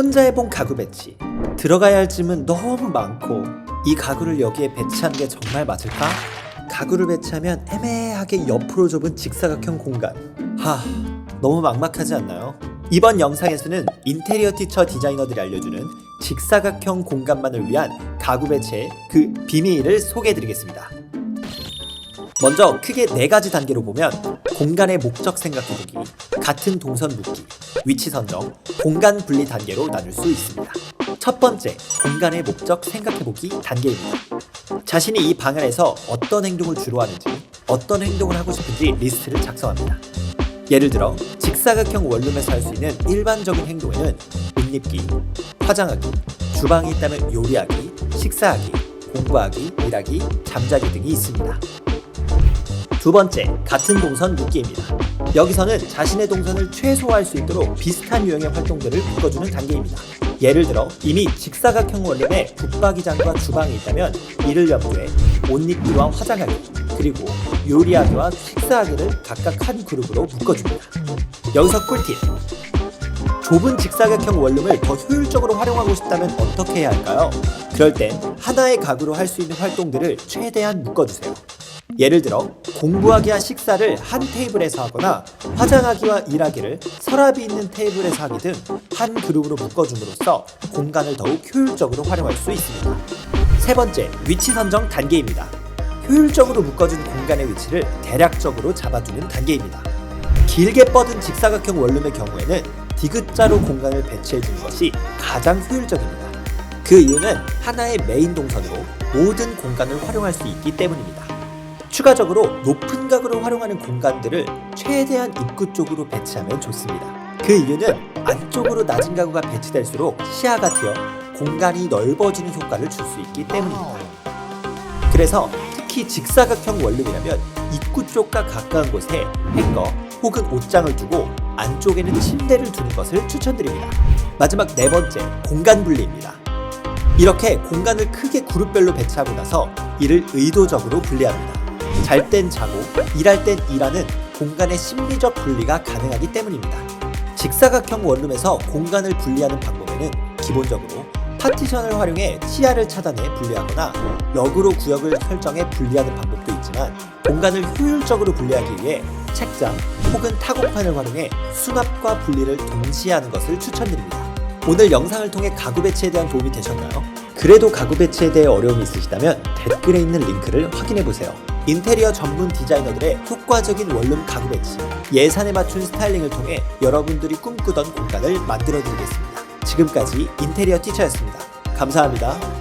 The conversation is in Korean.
혼자 해본 가구 배치. 들어가야 할 짐은 너무 많고 이 가구를 여기에 배치하는 게 정말 맞을까? 가구를 배치하면 애매하게 옆으로 좁은 직사각형 공간. 하, 너무 막막하지 않나요? 이번 영상에서는 인테리어 티처 디자이너들이 알려주는 직사각형 공간만을 위한 가구 배치의 그 비밀을 소개해드리겠습니다. 먼저 크게 네 가지 단계로 보면 공간의 목적 생각해보기, 같은 동선 묶기, 위치 선정, 공간 분리 단계로 나눌 수 있습니다. 첫 번째, 공간의 목적 생각해보기 단계입니다. 자신이 이 방 안에서 어떤 행동을 주로 하는지, 어떤 행동을 하고 싶은지 리스트를 작성합니다. 예를 들어 직사각형 원룸에서 할 수 있는 일반적인 행동에는 옷 입기, 화장하기, 주방이 있다면 요리하기, 식사하기, 공부하기, 일하기, 잠자기 등이 있습니다. 두 번째, 같은 동선 묶기입니다. 여기서는 자신의 동선을 최소화할 수 있도록 비슷한 유형의 활동들을 묶어주는 단계입니다. 예를 들어 이미 직사각형 원룸에 붙박이장과 주방이 있다면 이를 염두에 옷 입기와 화장하기 그리고 요리하기와 식사하기를 각각 한 그룹으로 묶어줍니다. 여기서 꿀팁! 좁은 직사각형 원룸을 더 효율적으로 활용하고 싶다면 어떻게 해야 할까요? 그럴 땐 하나의 가구로 할 수 있는 활동들을 최대한 묶어주세요. 예를 들어 공부하기와 식사를 한 테이블에서 하거나 화장하기와 일하기를 서랍이 있는 테이블에서 하기 등 한 그룹으로 묶어줌으로써 공간을 더욱 효율적으로 활용할 수 있습니다. 세 번째, 위치 선정 단계입니다. 효율적으로 묶어준 공간의 위치를 대략적으로 잡아주는 단계입니다. 길게 뻗은 직사각형 원룸의 경우에는 디귿자로 공간을 배치해 주는 것이 가장 효율적입니다. 그 이유는 하나의 메인 동선으로 모든 공간을 활용할 수 있기 때문입니다. 추가적으로 높은 각으로 활용하는 공간들을 최대한 입구 쪽으로 배치하면 좋습니다. 그 이유는 안쪽으로 낮은 가구가 배치될수록 시야가 트여 공간이 넓어지는 효과를 줄 수 있기 때문입니다. 그래서 특히 직사각형 원룸이라면 입구 쪽과 가까운 곳에 행거 혹은 옷장을 두고 안쪽에는 침대를 두는 것을 추천드립니다. 마지막 네 번째, 공간 분리입니다. 이렇게 공간을 크게 그룹별로 배치하고 나서 이를 의도적으로 분리합니다. 잘 땐 자고 일할 땐 일하는 공간의 심리적 분리가 가능하기 때문입니다. 직사각형 원룸에서 공간을 분리하는 방법에는 기본적으로 파티션을 활용해 시야를 차단해 분리하거나 럭으로 구역을 설정해 분리하는 방법도 있지만 공간을 효율적으로 분리하기 위해 책장 혹은 타공판을 활용해 수납과 분리를 동시에 하는 것을 추천드립니다. 오늘 영상을 통해 가구 배치에 대한 도움이 되셨나요? 그래도 가구 배치에 대해 어려움이 있으시다면 댓글에 있는 링크를 확인해 보세요. 인테리어 전문 디자이너들의 효과적인 원룸 가구 배치, 예산에 맞춘 스타일링을 통해 여러분들이 꿈꾸던 공간을 만들어 드리겠습니다. 지금까지 인테리어 티처였습니다. 감사합니다.